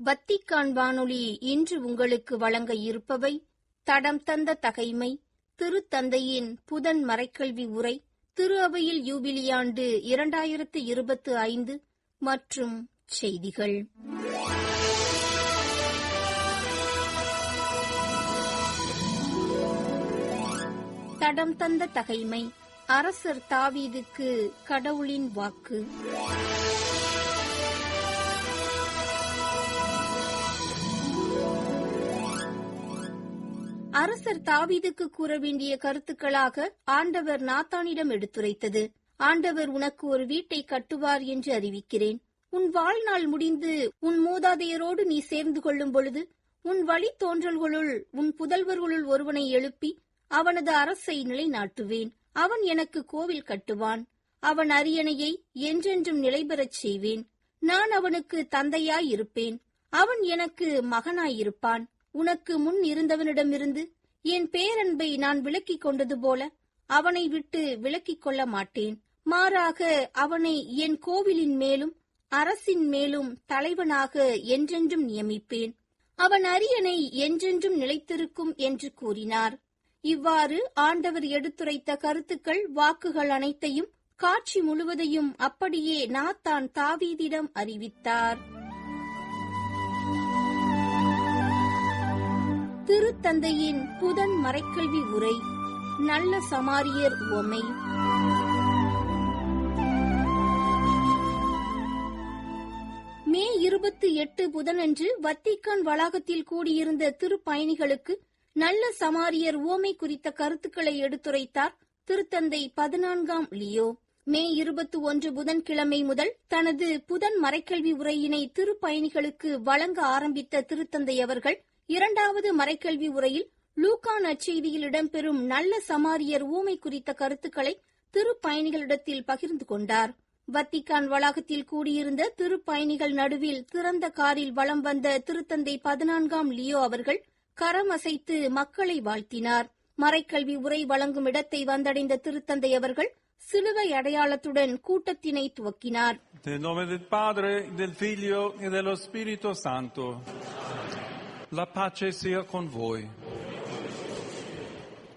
Vatican வானொலி இன்று உங்களுக்கு வழங்க இருப்பவை தடம் தந்த தகைமை திருத்தந்தையின் புதன் மறைக்கல்வி உரை திரு அவையில் யூபிலியாண்டு இரண்டாயிரத்து இருபத்து ஐந்து மற்றும் செய்திகள். தடம் தந்த தகைமை அரசர் தாவீதுக்கு கடவுளின் வாக்கு. அரசர் தாவீதுக்கு கூற வேண்டிய கருத்துக்களாக ஆண்டவர் நாத்தானிடம் எடுத்துரைத்தது. ஆண்டவர் உனக்கு ஒரு வீட்டை கட்டுவார் என்று அறிவிக்கிறேன். உன் வாழ்நாள் முடிந்து உன் மூதாதையரோடு நீ சேர்ந்து கொள்ளும் பொழுது உன் வழித்தோன்றல்களுள் உன் புதல்வர்களுள் ஒருவனை எழுப்பி அவனது அரசை நிலைநாட்டுவேன். அவன் எனக்கு கோவில் கட்டுவான். அவன் அரியணையை என்றென்றும் நிலைபெறச் செய்வேன். நான் அவனுக்கு தந்தையாயிருப்பேன். அவன் எனக்கு மகனாயிருப்பான். உனக்கு முன் இருந்தவனிடமிருந்து என் பேரன்பை நான் விலக்கிக் கொண்டது போல அவனை விட்டு விலக்கிக் கொள்ள மாட்டேன். மாறாக அவனை என் கோவிலின் மேலும் அரசின் மேலும் தலைவனாக என்றென்றும் நியமிப்பேன். அவன் அரியணை என்றென்றும் நிலைத்திருக்கும் என்று கூறினார். இவ்வாறு ஆண்டவர் எடுத்துரைத்த கருத்துக்கள் வாக்குகள் அனைத்தையும் காட்சி முழுவதையும் அப்படியே நாத்தான் தாவீதிடம் அறிவித்தார். திருத்தந்தையின் புதன் மறைக்கல்வி உரை நல்ல சமாரியர் உவமை. மே இருபத்தி எட்டு புதனன்று வத்திக்கான் வளாகத்தில் கூடியிருந்த திருப்பயணிகளுக்கு நல்ல சமாரியர் உவமை குறித்த கருத்துக்களை எடுத்துரைத்தார் திருத்தந்தை பதினான்காம் லியோ. மே இருபத்தி ஒன்று புதன்கிழமை முதல் தனது புதன் மறைக்கல்வி உரையினை திருப்பயணிகளுக்கு வழங்க ஆரம்பித்த திருத்தந்தை அவர்கள் இரண்டாவது மறைக்கல்வி உரையில் லூகா நற்செய்தியில் இடம்பெறும் நல்ல சமாரியர் ஊமை குறித்த கருத்துக்களை திருப்பயணிகளிடத்தில் பகிர்ந்து கொண்டார். வத்திக்கான் வளாகத்தில் கூடியிருந்த திருப்பயணிகள் நடுவில் திறந்த காரில் வலம் வந்த திருத்தந்தை பதினான்காம் லியோ அவர்கள் கரம் அசைத்து மக்களை வாழ்த்தினார். மறைக்கல்வி உரை வழங்கும் இடத்தை வந்தடைந்த திருத்தந்தை அவர்கள் சிலுவை அடையாளத்துடன் கூட்டத்தினை துவக்கினார். La pace sia con voi.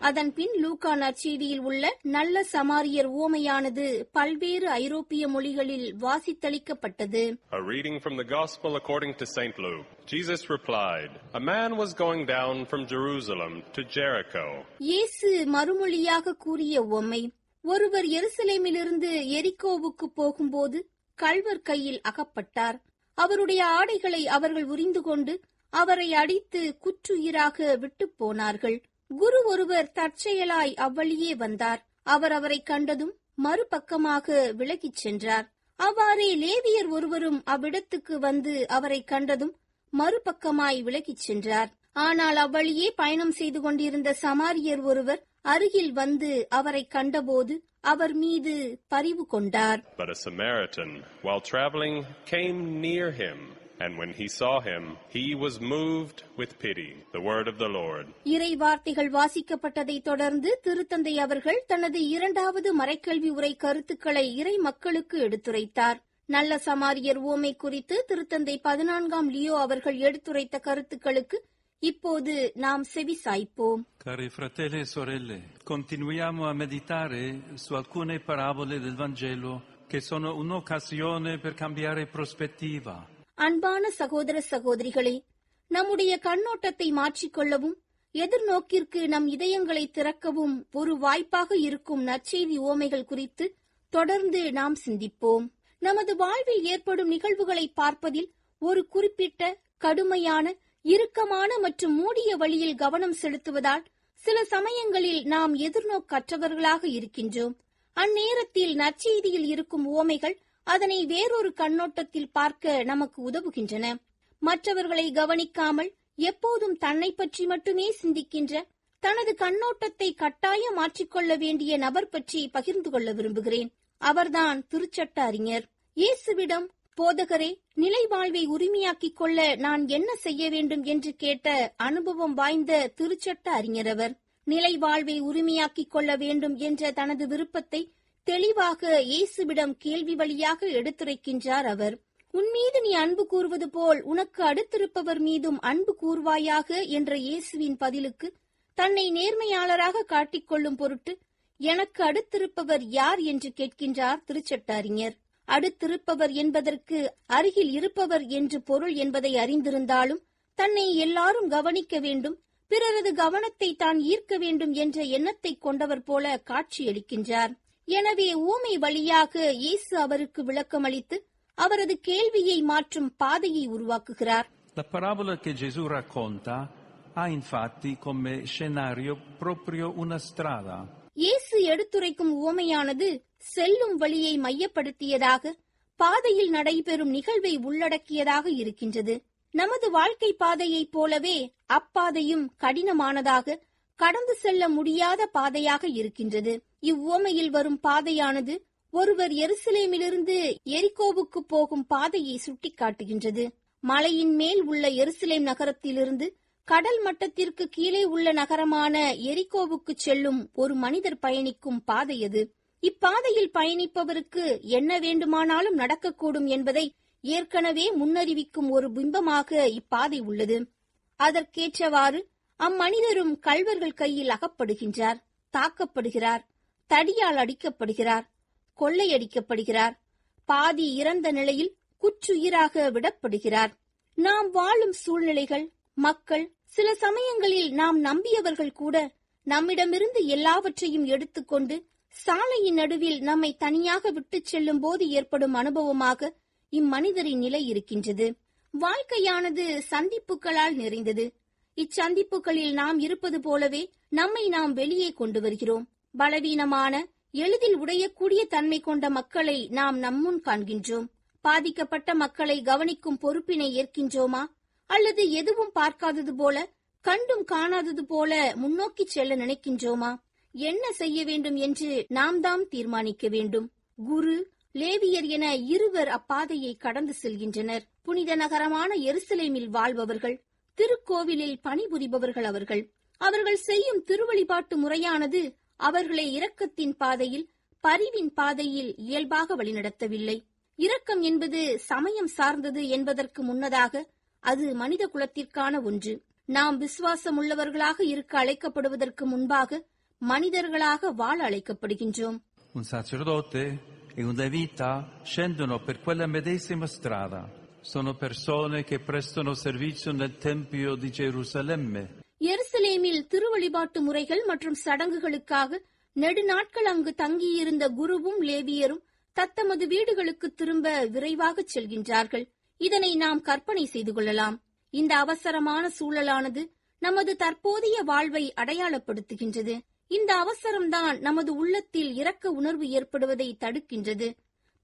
அதன் பின் லூகா நற்செய்தியில் உள்ள நல்ல சமாரியர் உவமையானது பல்வேறு ஐரோப்பிய மொழிகளில் வாசித்தளிக்கப்பட்டது A reading from the Gospel according to St. Luke. Jesus replied, A man was going down from Jerusalem to Jericho. இயேசு மறுமொழியாக கூறிய உவமை ஒருவர் எருசலேமிலிருந்து எரிகோவுக்கு போகும்போது கள்வர் கையில் அகப்பட்டார் அவருடைய ஆடைகளை அவர்கள் உரிந்து கொண்டு அவரை அடித்து குற்றுயிராக விட்டுப் போனார்கள். குரு ஒருவர் தற்செயலாய் அவ்வழியே வந்தார். அவர் அவரை கண்டதும் மறுபக்கமாக விலகிச் சென்றார். அவ்வாறே லேவியர் ஒருவரும் அவ்விடத்துக்கு வந்து அவரை கண்டதும் மறுபக்கமாய் விலகிச் சென்றார். ஆனால் அவ்வழியே பயணம் செய்து கொண்டிருந்த சமாரியர் ஒருவர் அருகில் வந்து அவரை கண்டபோது அவர் மீது பரிவு கொண்டார். But a Samaritan, while traveling, came near him. And when he saw him, he was moved with pity. The word of the Lord. இறை வார்த்தைகள் வாசிக்கப்பட்டதைத் தொடர்ந்து திருத்தந்தை அவர்கள் தனது இரண்டாவது மறைக்கல்வி உரை கருத்துக்களை இறை மக்களுக்கு எடுத்துரைத்தார் நல்ல சமாரியர் உவமை குறித்து திருத்தந்தை பதினான்காம் லியோ அவர்கள் எடுத்துரைத்த கருத்துக்களுக்கு இப்போது நாம் செவி சாய்ப்போம் Cari fratelli e sorelle, continuiamo a meditare su alcune parabole del Vangelo che sono un'occasione per cambiare prospettiva. அன்பான சகோதர சகோதரிகளே நம்முடைய கண்ணோட்டத்தை மாற்றிக்கொள்ளவும் எதிர்நோக்கிற்கு நம் இதயங்களை திறக்கவும் ஒரு வாய்ப்பாக இருக்கும் நற்செய்தி ஓமைகள் குறித்து தொடர்ந்து நாம் சிந்திப்போம். நமது வாழ்வில் ஏற்படும் நிகழ்வுகளை பார்ப்பதில் ஒரு குறிப்பிட்ட கடுமையான இறுக்கமான மற்றும் மூடிய வழியில் கவனம் செலுத்துவதால் சில சமயங்களில் நாம் எதிர்நோக்கற்றவர்களாக இருக்கின்றோம். அந்நேரத்தில் நற்செய்தியில் இருக்கும் ஓமைகள் அதனை வேறொரு கண்ணோட்டத்தில் பார்க்க நமக்கு உதவுகின்றன. மற்றவர்களை கவனிக்காமல் எப்போதும் தன்னை பற்றி மட்டுமே சிந்திக்கின்ற தனது கண்ணோட்டத்தை கட்டாயம் மாற்றிக்கொள்ள வேண்டிய நபர் பற்றி பகிர்ந்து கொள்ள விரும்புகிறேன். அவர்தான் திருச்சட்ட அறிஞர். இயேசுவிடம் போதகரே நிலை வாழ்வை உரிமையாக்கிக் கொள்ள நான் என்ன செய்ய வேண்டும்? என்று கேட்ட அனுபவம் வாய்ந்த திருச்சட்ட அறிஞர் அவர். நிலை வாழ்வை உரிமையாக்கிக் கொள்ள வேண்டும் என்ற தனது விருப்பத்தை தெளிவாக இயேசுவிடம் கேள்வி வழியாக எடுத்துரைக்கின்றார் அவர் உன்மீது நீ அன்பு கூறுவது போல் உனக்கு அடுத்திருப்பவர் மீதும் அன்பு கூறுவாயாக? என்ற இயேசுவின் பதிலுக்கு தன்னை நேர்மையாளராக காட்டிக்கொள்ளும் பொருட்டு எனக்கு அடுத்திருப்பவர் யார்? என்று கேட்கின்றார் திருச்சட்டறிஞர் அடுத்திருப்பவர் என்பதற்கு அருகில் இருப்பவர் என்று பொருள் என்பதை அறிந்திருந்தாலும் தன்னை எல்லாரும் கவனிக்க வேண்டும் பிறரது கவனத்தை தான் ஈர்க்க வேண்டும் என்ற எண்ணத்தை கொண்டவர் போல காட்சியளிக்கின்றார். எனவே ஊமை வழியாக இயேசு அவருக்கு விளக்கமளித்து அவரது கேள்வியை மாற்றும் பாதையை உருவாக்குகிறார் La parabola che Gesù racconta ha infatti come scenario proprio una strada. இயேசு எடுத்துரைக்கும் உவமையானது செல்லும் வழியை மையப்படுத்தியதாக பாதையில் நடைபெறும் நிகழ்வை உள்ளடக்கியதாக இருக்கின்றது நமது வாழ்க்கை பாதையைப் போலவே அப்பாதையும் கடினமானதாக கடந்து செல்ல முடியாத பாதையாக இருக்கின்றது. இவ்வுவமையில் வரும் பாதையானது ஒருவர் எருசலேமிலிருந்து எரிகோவுக்கு போகும் பாதையை சுட்டிக்காட்டுகின்றது. மலையின் மேல் உள்ள எருசலேம் நகரத்திலிருந்து கடல் மட்டத்திற்கு கீழே உள்ள நகரமான எரிகோவுக்கு செல்லும் ஒரு மனிதர் பயணிக்கும் பாதை அது. இப்பாதையில் பயணிப்பவருக்கு என்ன வேண்டுமானாலும் நடக்கக்கூடும் என்பதை ஏற்கனவே முன்னறிவிக்கும் ஒரு பிம்பமாக இப்பாதை உள்ளது. அதற்கேற்றவாறு அம்மனிதரும் கள்வர்கள் கையில் அகப்படுகின்றார் தாக்கப்படுகிறார் தடியால் அடிக்கப்படுகிறார் கொள்ளையடிக்கப்படுகிறார் பாதி இறந்த நிலையில் குற்றுயிராக விடப்படுகிறார். நாம் வாழும் சூழ்நிலைகள் மக்கள் சில சமயங்களில் நாம் நம்பியவர்கள் கூட நம்மிடமிருந்து எல்லாவற்றையும் எடுத்துக்கொண்டு சாலையின் நடுவில் நம்மை தனியாக விட்டுச் செல்லும் போது ஏற்படும் அனுபவமாக இம்மனிதரின் நிலை இருக்கின்றது. வாழ்க்கையானது சந்திப்புகளால் நிறைந்தது. இச்சந்திப்புகளில் நாம் இருப்பது போலவே நம்மை நாம் வெளியே கொண்டு வருகிறோம். பலவீனமான எளிதில் உடையக்கூடிய தன்மை கொண்ட மக்களை நாம் நம்முன் காண்கின்றோம். பாதிக்கப்பட்ட மக்களை கவனிக்கும் பொறுப்பினை ஏற்கின்றோமா? அல்லது எதுவும் பார்க்காதது போல கண்டும் காணாதது போல முன்னோக்கி செல்ல நினைக்கின்றோமா? என்ன செய்ய வேண்டும் என்று நாம் தாம் தீர்மானிக்க வேண்டும். குரு லேவியர் என இருவர் அப்பாதையை கடந்து செல்கின்றனர். புனித நகரமான எருசலேமில் வாழ்பவர்கள் திருக்கோவிலில் பணிபுரிபவர்கள் அவர்கள். அவர்கள் செய்யும் திருவழிபாட்டு முறையானது அவர்களை இரக்கத்தின் பாதையில் பரிவின் பாதையில் இயல்பாக வழிநடத்தவில்லை. இரக்கம் என்பது சமயம் சார்ந்தது என்பதற்கு முன்னதாக அது மனித குலத்திற்கான ஒன்று. நாம் விசுவாசம் உள்ளவர்களாக இருக்க அழைக்கப்படுவதற்கு முன்பாக மனிதர்களாக வாழ அழைக்கப்படுகின்றோம். Un sacerdote e una vita scendono per quella medesima strada. Sono persone che prestano servizio nel Tempio di Gerusalemme. எருசலேமில் திருவழிபாட்டு முறைகள் மற்றும் சடங்குகளுக்காக நெடுநாட்கள் அங்கு தங்கியிருந்த குருவும் லேவியரும் தத்தமது வீடுகளுக்கு திரும்ப விரைவாக செல்கின்றார்கள். இதனை நாம் கற்பனை செய்து கொள்ளலாம். இந்த அவசரமான சூழலானது நமது தற்போதைய வாழ்வை அடையாளப்படுத்துகின்றது. இந்த அவசரம்தான் நமது உள்ளத்தில் இரக்க உணர்வு ஏற்படுவதை தடுக்கின்றது.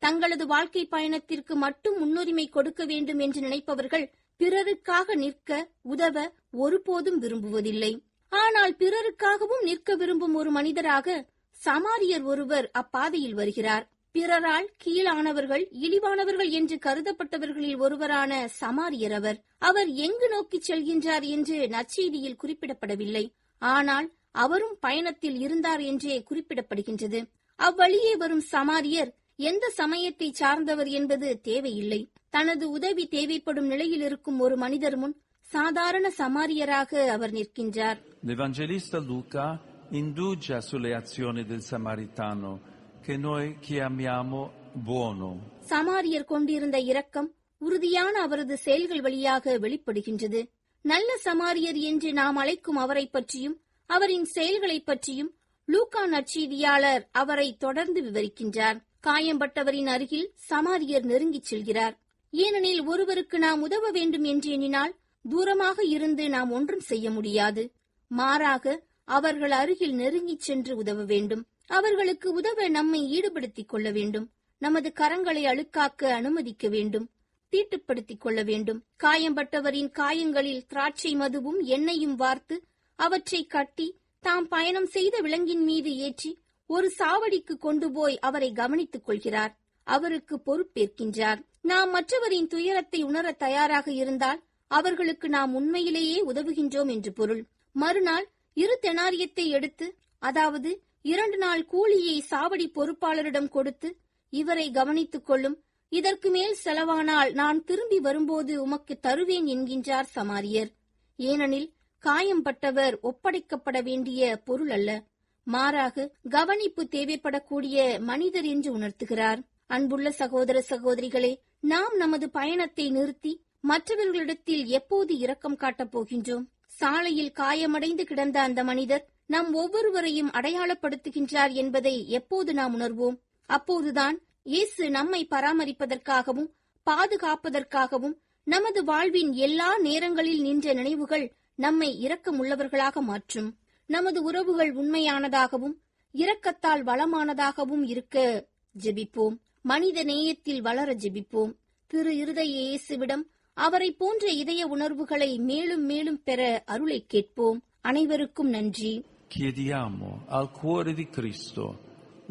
தங்களது வாழ்க்கை பயணத்திற்கு மட்டும் முன்னுரிமை கொடுக்க வேண்டும் என்று நினைப்பவர்கள் பிறருக்காக நிற்க உதவ ஒருபோதும் விரும்புவதில்லை. ஆனால் பிறருக்காகவும் நிற்க விரும்பும் ஒரு மனிதராக சமாரியர் ஒருவர் அப்பாதையில் வருகிறார். பிறரால் கீழானவர்கள் இழிவானவர்கள் என்று கருதப்பட்டவர்களில் ஒருவரான சமாரியர் அவர். அவர் எங்கு நோக்கிச் செல்கின்றார் என்று நற்செய்தியில் குறிப்பிடப்படவில்லை. ஆனால் அவரும் பயணத்தில் இருந்தார் என்றே குறிப்பிடப்படுகின்றது. அவ்வழியே வரும் சமாரியர் எந்த சமயத்தை சார்ந்தவர் என்பது தேவையில்லை. தனது உதவி தேவைப்படும் நிலையில் இருக்கும் ஒரு மனிதர் முன் சாதாரண சமாரியராக அவர் நிற்கின்றார். L'Evangelista Luca indugia sulle azioni del Samaritano, che noi chiamiamo buono. சமாரியர் கொண்டிருந்த இரக்கம் உறுதியான அவரது செயல்கள் வழியாக வெளிப்படுகின்றது. நல்ல சமாரியர் என்று நாம் அழைக்கும் அவரை பற்றியும் அவரின் செயல்களைப் பற்றியும் லூக்கா நற்செய்தியாளர் அவரை தொடர்ந்து விவரிக்கின்றார். காயம்பட்டவரின் அருகில் சமாரியர் நெருங்கிச் செல்கிறார். ஏனெனில் ஒருவருக்கு நாம் உதவ வேண்டும் என்று எண்ணினால் தூரமாக இருந்து நாம் ஒன்றும் செய்ய முடியாது. மாறாக அவர்கள் அருகில் நெருங்கிச் சென்று உதவ வேண்டும். அவர்களுக்கு உதவ நம்மை ஈடுபடுத்திக் கொள்ள வேண்டும். நமது கரங்களை அழுக்காக்க அனுமதிக்க வேண்டும். தீட்டுப்படுத்திக் கொள்ள வேண்டும். காயம்பட்டவரின் காயங்களில் திராட்சை மதுவும் எண்ணெயும் வார்த்து அவற்றை கட்டி தாம் பயணம் செய்த விலங்கின் மீது ஏற்றி ஒரு சாவடிக்கு கொண்டு போய் அவரை கவனித்துக் கொள்கிறார். அவருக்கு பொறுப்பேற்கின்றார். நாம் மற்றவரின் துயரத்தை உணர தயாராக இருந்தால் அவர்களுக்கு நாம் உண்மையிலேயே உதவுகின்றோம் என்று பொருள். மறுநாள் இரு தெனாரியத்தை எடுத்து அதாவது இரண்டு நாள் கூலியை சாவடி பொறுப்பாளரிடம் கொடுத்து இவரை கவனித்துக் கொள்ளும். இதற்கு மேல் செலவானால் நான் திரும்பி வரும்போது உமக்கு தருவேன் என்கின்றார் சமாரியர். ஏனெனில் காயம்பட்டவர் ஒப்படைக்கப்பட வேண்டிய பொருள் அல்ல. மாறாக கவனிப்பு தேவைப்படக்கூடிய மனிதர் என்று உணர்த்துகிறார். அன்புள்ள சகோதர சகோதரிகளே நாம் நமது பயணத்தை நிறுத்தி மற்றவர்களிடத்தில் எப்போது இரக்கம் காட்டப் போகின்றோம்? சாலையில் காயமடைந்து கிடந்த அந்த மனிதர் நம் ஒவ்வொருவரையும் அடையாளப்படுத்துகின்றார் என்பதை எப்போது நாம் உணர்வோம்? அப்போதுதான் இயேசு நம்மை பராமரிப்பதற்காகவும் பாதுகாப்பதற்காகவும் நமது வாழ்வின் எல்லா நேரங்களில் நின்ற நினைவுகள் நம்மை இரக்கமுள்ளவர்களாக மாற்றும். நமது உறவுகள் உண்மையானதாகவும் இரக்கத்தால் வளமானதாகவும் இருக்க ஜெபிப்போம். மனித நேயத்தில் வளர ஜெபிப்போம். திரு இருதய இயேசுவிடம் அவரை போன்ற இதய உணர்வுகளை மேலும் மேலும் பெற அருளை கேட்போம். அனைவருக்கும் நன்றி. Chiediamo al cuore di Cristo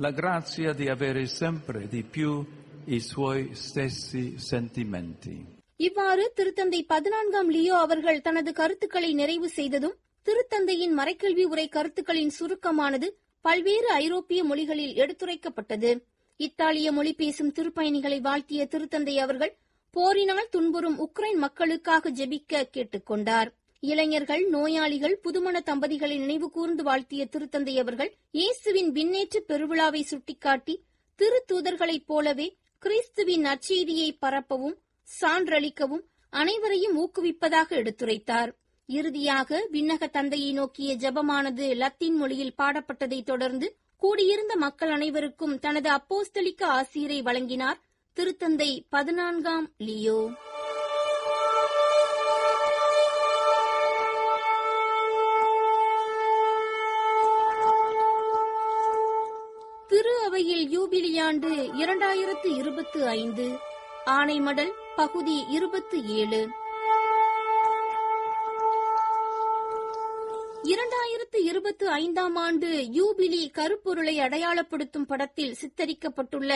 la grazia di avere sempre di più i suoi stessi sentimenti. இவ்வாறு திருத்தந்தை பதினான்காம் லியோ அவர்கள் தனது கருத்துக்களை நிறைவு செய்ததும் திருத்தந்தையின் மறைக்கல்வி உரை கருத்துக்களின் சுருக்கமானது பல்வேறு ஐரோப்பிய மொழிகளில் எடுத்துரைக்கப்பட்டது. இத்தாலிய மொழி பேசும் திருப்பயணிகளை வாழ்த்திய திருத்தந்தை அவர்கள் போரினால் துன்புறும் உக்ரைன் மக்களுக்காக ஜெபிக்க கேட்டுக்கொண்டார். இளைஞர்கள் நோயாளிகள் புதுமண தம்பதிகளை நினைவு கூர்ந்து வாழ்த்திய திருத்தந்தை அவர்கள் இயேசுவின் விண்ணேற்ற பெருவிழாவை சுட்டிக்காட்டி திரு தூதர்களைப் போலவே கிறிஸ்துவின் நற்செய்தியை பரப்பவும் சான்றளிக்கவும் அனைவரையும் ஊக்குவிப்பதாக எடுத்துரைத்தார். இறுதியாக விண்ணக தந்தையை நோக்கிய ஜெபமானது லத்தீன் மொழியில் பாடப்பட்டதை தொடர்ந்து கூடியிருந்த மக்கள் அனைவருக்கும் தனது அப்போஸ்தலிக்க ஆசிரியரை வழங்கினார் திருத்தந்தை பதினான்காம் லியோ. திரு அவையில் யூபிலியாண்டு இரண்டாயிரத்து இருபத்து ஐந்து. ஆனைமடல் பகுதி இருபத்து ஏழு. இரண்டாயிரத்து இருபத்து ஐந்தாம் ஆண்டு யூபிலி கருப்பொருளை அடையாளப்படுத்தும் படத்தில் சித்தரிக்கப்பட்டுள்ள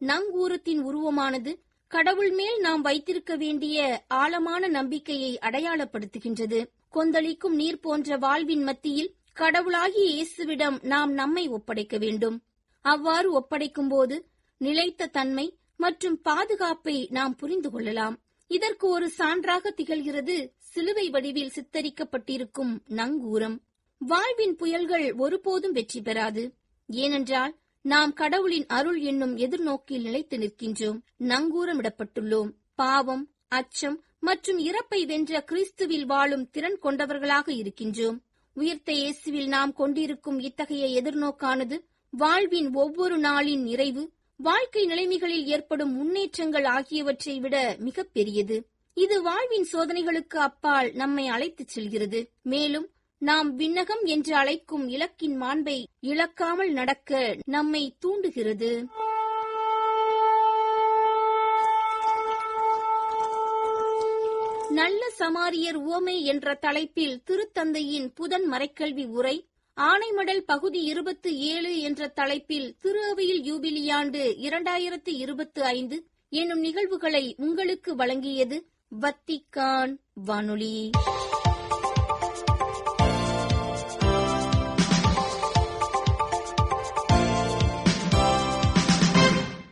நங்கூரத்தின் உருவமானது கடவுள் மேல் நாம் வைத்திருக்க வேண்டிய ஆழமான நம்பிக்கையை அடையாளப்படுத்துகின்றது. கொந்தளிக்கும் நீர் போன்ற வாழ்வின் மத்தியில் கடவுளாகிய இயேசுவிடம் நாம் நம்மை ஒப்படைக்க வேண்டும். அவ்வாறு ஒப்படைக்கும் போது நிலைத்த தன்மை மற்றும் பாதுகாப்பை நாம் புரிந்து கொள்ளலாம். இதற்கு ஒரு சான்றாக திகழ்கிறது சிலுவை வடிவில் சித்தரிக்கப்பட்டிருக்கும் நங்கூரம். வாழ்வின் புயல்கள் ஒருபோதும் வெற்றி பெறாது. ஏனென்றால் நாம் கடவுளின் அருள் என்னும் எதிர்நோக்கில் நிலைத்து நிற்கின்றோம். நங்கூரமிடப்பட்டுள்ளோம் பாவம் அச்சம் மற்றும் இறப்பை வென்ற கிறிஸ்துவில் வாழும் திறன் கொண்டவர்களாக இருக்கின்றோம். உயிர்த்த இயேசுவில் நாம் கொண்டிருக்கும் இத்தகைய எதிர்நோக்கானது வாழ்வின் ஒவ்வொரு நாளின் நிறைவு வாழ்க்கை நிலைமைகளில் ஏற்படும் முன்னேற்றங்கள் ஆகியவற்றை விட மிகப்பெரியது இது வாழ்வின் சோதனைகளுக்கு அப்பால் நம்மை அழைத்துச் செல்கிறது. மேலும் நாம் விண்ணகம் என்று அழைக்கும் இலக்கின் மாண்பை இழக்காமல் நடக்க நம்மை தூண்டுகிறது. நல்ல சமாரியர் உவமை என்ற தலைப்பில் திருத்தந்தையின் புதன் மறைக்கல்வி உரை ஆனைமடல் பகுதி இருபத்து ஏழு என்ற தலைப்பில் திரு அவையில் யூபிலியாண்டு இரண்டாயிரத்து இருபத்து ஐந்து என்னும் நிகழ்வுகளை உங்களுக்கு வழங்கியது வத்திக்கான் வானொலி.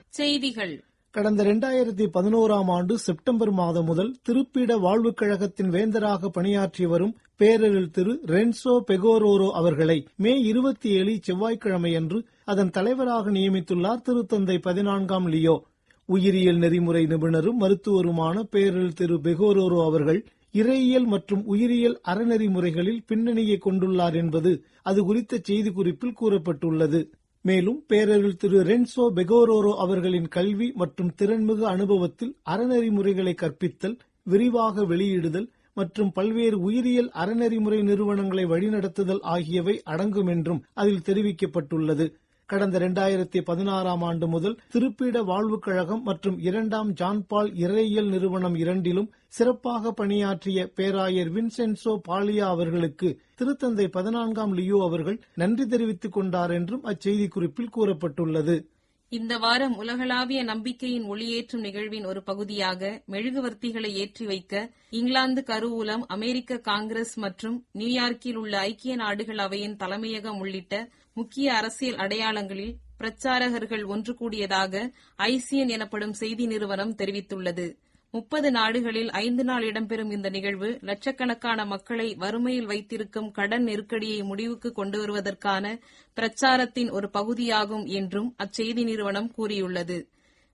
செய்திகள். கடந்த இரண்டாயிரத்தி பதினோராம் ஆண்டு செப்டம்பர் மாதம் முதல் திருப்பீட வாழ்வுக் கழகத்தின் வேந்தராக பணியாற்றி வரும் பேரரில் திரு ரென்சோ பெகோரோரோ அவர்களை மே இருபத்தி ஏழு செவ்வாய்க்கிழமையன்று அதன் தலைவராக நியமித்துள்ளார் திருத்தந்தை பதினான்காம் லியோ. உயிரியல் நெறிமுறை நிபுணரும் மருத்துவருமான பேரல் திரு பெகோரோரோ அவர்கள் இறையியல் மற்றும் உயிரியல் அறநெறிமுறைகளில் பின்னணியை கொண்டுள்ளார் என்பது அது குறித்த செய்திக்குறிப்பில் கூறப்பட்டுள்ளது. மேலும் பேரருள் திரு ரென்சோ பெகோரோரோ அவர்களின் கல்வி மற்றும் திறன்மிகு அனுபவத்தில் அறநெறிமுறைகளை கற்பித்தல் விரிவாக வெளியிடுதல் மற்றும் பல்வேறு உயிரியல் அறநெறிமுறை நிறுவனங்களை வழிநடத்துதல் ஆகியவை அடங்கும் என்றும் அதில் தெரிவிக்கப்பட்டுள்ளது. கடந்த இரண்டாயிரத்தி பதினாறாம் ஆண்டு முதல் திருப்பீட வாழ்வுக் கழகம் மற்றும் இரண்டாம் ஜான்பால் இறையியல் நிறுவனம் இரண்டிலும் சிறப்பாக பணியாற்றிய பேராயர் வின்சென்சோ பாலியா அவர்களுக்கு திருத்தந்தை பதினான்காம் லியோ அவர்கள் நன்றி தெரிவித்துக் கொண்டார் என்றும் அச்செய்திக்குறிப்பில் கூறப்பட்டுள்ளது. இந்த வாரம் உலகளாவிய நம்பிக்கையின் ஒளியேற்றும் நிகழ்வின் ஒரு பகுதியாக மெழுகுவர்த்திகளை ஏற்றி வைக்க இங்கிலாந்து கருவூலம் அமெரிக்க காங்கிரஸ் மற்றும் நியூயார்க்கில் உள்ள ஐக்கிய நாடுகள் அவையின் தலைமையகம் உள்ளிட்ட முக்கிய அரசியல் அடையாளங்களில் பிரச்சாரகர்கள் ஒன்று கூடியதாக ஐசிஎன் எனப்படும் செய்தி நிறுவனம் தெரிவித்துள்ளது. முப்பது நாடுகளில் ஐந்து நாள் இடம்பெறும் இந்த நிகழ்வு லட்சக்கணக்கான மக்களை வறுமையில் வைத்திருக்கும் கடன் நெருக்கடியை முடிவுக்கு கொண்டு வருவதற்கான பிரச்சாரத்தின் ஒரு பகுதியாகும் என்றும் அச்செய்தி நிறுவனம் கூறியுள்ளது.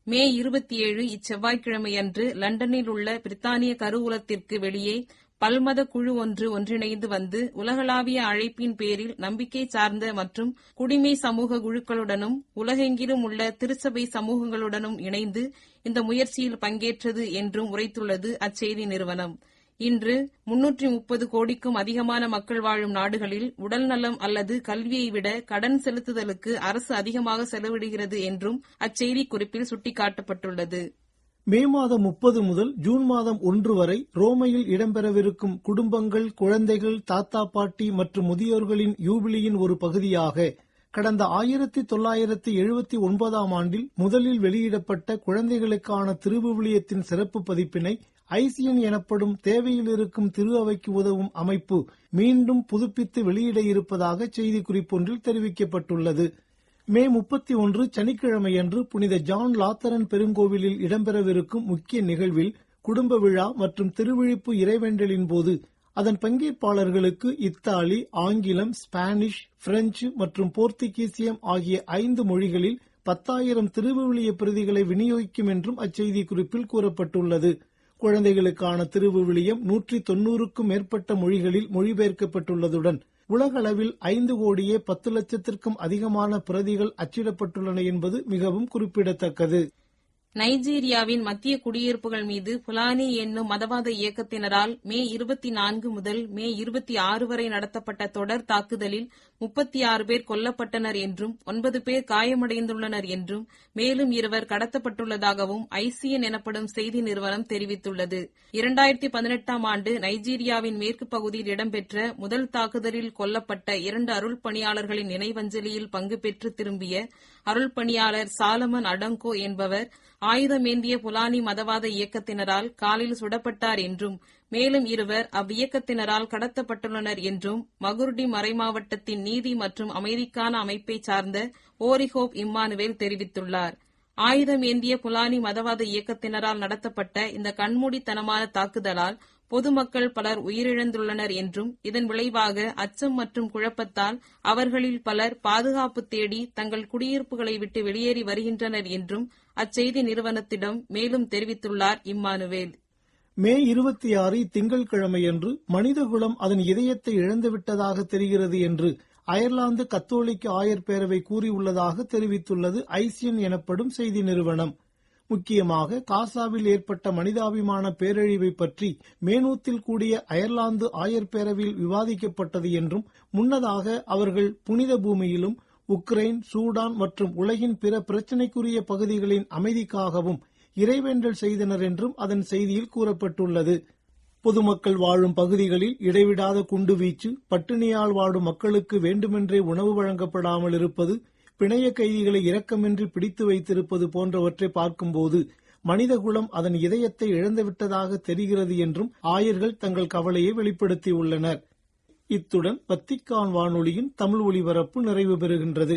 மே இருபத்தி ஏழு இச்செவ்வாய்க்கிழமையன்று லண்டனில் உள்ள பிரித்தானிய கருவூலத்திற்கு வெளியே பல்மத குழு ஒன்று ஒன்றிணைந்து வந்து உலகளாவிய அழைப்பின் பேரில் நம்பிக்கை சார்ந்த மற்றும் குடிமை சமூக குழுக்களுடனும் உலகெங்கிலும் உள்ள திருச்சபை சமூகங்களுடனும் இணைந்து இந்த முயற்சியில் பங்கேற்றது என்றும் உரைத்துள்ளது அச்செய்தி நிறுவனம். இன்று முன்னூற்றி முப்பது கோடிக்கும் அதிகமான மக்கள் வாழும் நாடுகளில் உடல் நலம் அல்லது கல்வியை விட கடன் செலுத்துதலுக்கு அரசு அதிகமாக செலவிடுகிறது என்றும் அச்செய்தி குறிப்பில் சுட்டிக்காட்டப்பட்டுள்ளது. மே மாதம் முப்பது முதல் ஜூன் மாதம் ஒன்று வரை ரோமையில் இடம்பெறவிருக்கும் குடும்பங்கள் குழந்தைகள் தாத்தா பாட்டி மற்றும் முதியோர்களின் யூபிலியின் ஒரு பகுதியாக கடந்த ஆயிரத்தி தொள்ளாயிரத்தி எழுபத்தி ஒன்பதாம் ஆண்டில் முதலில் வெளியிடப்பட்ட குழந்தைகளுக்கான திருவிவிலியத்தின் சிறப்பு பதிப்பினை ஐசிஎன் எனப்படும் தேவையில் இருக்கும் திரு அவைக்கு உதவும் அமைப்பு மீண்டும் புதுப்பித்து வெளியிட இருப்பதாக செய்திக்குறிப்பொன்றில் தெரிவிக்கப்பட்டுள்ளது. மே முப்பத்தி ஒன்று சனிக்கிழமையன்று புனித ஜான் லாத்தரன் பெருங்கோவிலில் இடம்பெறவிருக்கும் முக்கிய நிகழ்வில் குடும்ப விழா மற்றும் திருவிழிப்பு இறைவேண்டலின் போது அதன் பங்கேற்பாளர்களுக்கு இத்தாலி ஆங்கிலம் ஸ்பானிஷ் பிரெஞ்சு மற்றும் போர்த்துகீசியம் ஆகிய ஐந்து மொழிகளில் பத்தாயிரம் திருவிவிலிய பிரதிகளை விநியோகிக்கும் என்றும் அச்செய்தி குறிப்பில் கூறப்பட்டுள்ளது. குழந்தைகளுக்கான திருவிவிலியம் நூற்றி தொன்னூறுக்கும் மேற்பட்ட மொழிகளில் மொழிபெயர்க்கப்பட்டுள்ளதுடன் உலகளவில் ஐந்து கோடியே பத்து லட்சத்திற்கும் அதிகமான பிரதிகள் அச்சிடப்பட்டுள்ளன என்பது மிகவும் குறிப்பிடத்தக்கது. நைஜீரியாவின் மத்திய குடியிருப்புகள் மீது புலானி என்னும் மதவாத இயக்கத்தினரால் மே இருபத்தி நான்கு முதல் மே இருபத்தி ஆறு வரை நடத்தப்பட்ட தொடர் தாக்குதலில் முப்பத்தி ஆறு பேர் கொல்லப்பட்டனர் என்றும் ஒன்பது பேர் காயமடைந்துள்ளனர் என்றும் மேலும் இருவர் கடத்தப்பட்டுள்ளதாகவும் ஐசிஎன் எனப்படும் செய்தி நிறுவனம் தெரிவித்துள்ளது. இரண்டாயிரத்தி பதினெட்டாம் ஆண்டு நைஜீரியாவின் மேற்கு பகுதியில் இடம்பெற்ற முதல் தாக்குதலில் கொல்லப்பட்ட இரண்டு அருள் பணியாளர்களின் நினைவஞ்சலியில் பங்கு பெற்று திரும்பிய அருள் பணியாளர் சாலமன் அடங்கோ என்பவர் ஆயுதமேந்திய புலானி மதவாத இயக்கத்தினரால் காலில் சுடப்பட்டார் என்றும் மேலும் இருவர் அவ்வியக்கத்தினரால் கடத்தப்பட்டுள்ளனர் என்றும் மகுர்டி மறைமாவட்டத்தின் நீதி மற்றும் அமைதிக்கான அமைப்பை சார்ந்த ஓரிஹோப் இம்மானுவேல் தெரிவித்துள்ளார். ஆயுதம் ஏந்திய புலானி மதவாத இயக்கத்தினரால் நடத்தப்பட்ட இந்த கண்மூடித்தனமான தாக்குதலால் பொதுமக்கள் பலர் உயிரிழந்துள்ளனர் என்றும் இதன் விளைவாக அச்சம் மற்றும் குழப்பத்தால் அவர்களில் பலர் பாதுகாப்பு தேடி தங்கள் குடியிருப்புகளை விட்டு வெளியேறி வருகின்றனர் என்றும் அச்செய்தி நிறுவனத்திடம் மேலும் தெரிவித்துள்ளார் இம்மானுவேல். மே இருபத்தி ஆறு திங்கள்கிழமையன்று மனிதகுலம் அதன் இதயத்தை இழந்துவிட்டதாக தெரிகிறது என்று அயர்லாந்து கத்தோலிக்க ஆயர் பேரவை கூறியுள்ளதாக தெரிவித்துள்ளது ஐசியன் எனப்படும் செய்தி நிறுவனம். முக்கியமாக காசாவில் ஏற்பட்ட மனிதாபிமான பேரழிவை பற்றி மேனூத்தில் கூடிய அயர்லாந்து ஆயர் பேரவையில் விவாதிக்கப்பட்டது என்றும் முன்னதாக அவர்கள் புனித பூமியிலும் உக்ரைன் சூடான் மற்றும் உலகின் பிற பிரச்சினைக்குரிய பகுதிகளின் அமைதிக்காகவும் இறைவேண்டல் செய்தனர் என்றும் அதன் செய்தியில் கூறப்பட்டுள்ளது. பொதுமக்கள் வாழும் பகுதிகளில் இடைவிடாத குண்டுவீச்சு பட்டினியால் வாடும் மக்களுக்கு வேண்டுமென்றே உணவு வழங்கப்படாமல் இருப்பது பிணைய கைதிகளை இரக்கமின்றி பிடித்து வைத்திருப்பது போன்றவற்றை பார்க்கும்போது மனிதகுலம் அதன் இதயத்தை இழந்துவிட்டதாக தெரிகிறது என்றும் ஆயர்கள் தங்கள் கவலையை வெளிப்படுத்தியுள்ளனர். இத்துடன் வத்திக்கான் வானொலியின் தமிழ் ஒலிபரப்பு நிறைவு பெறுகின்றது.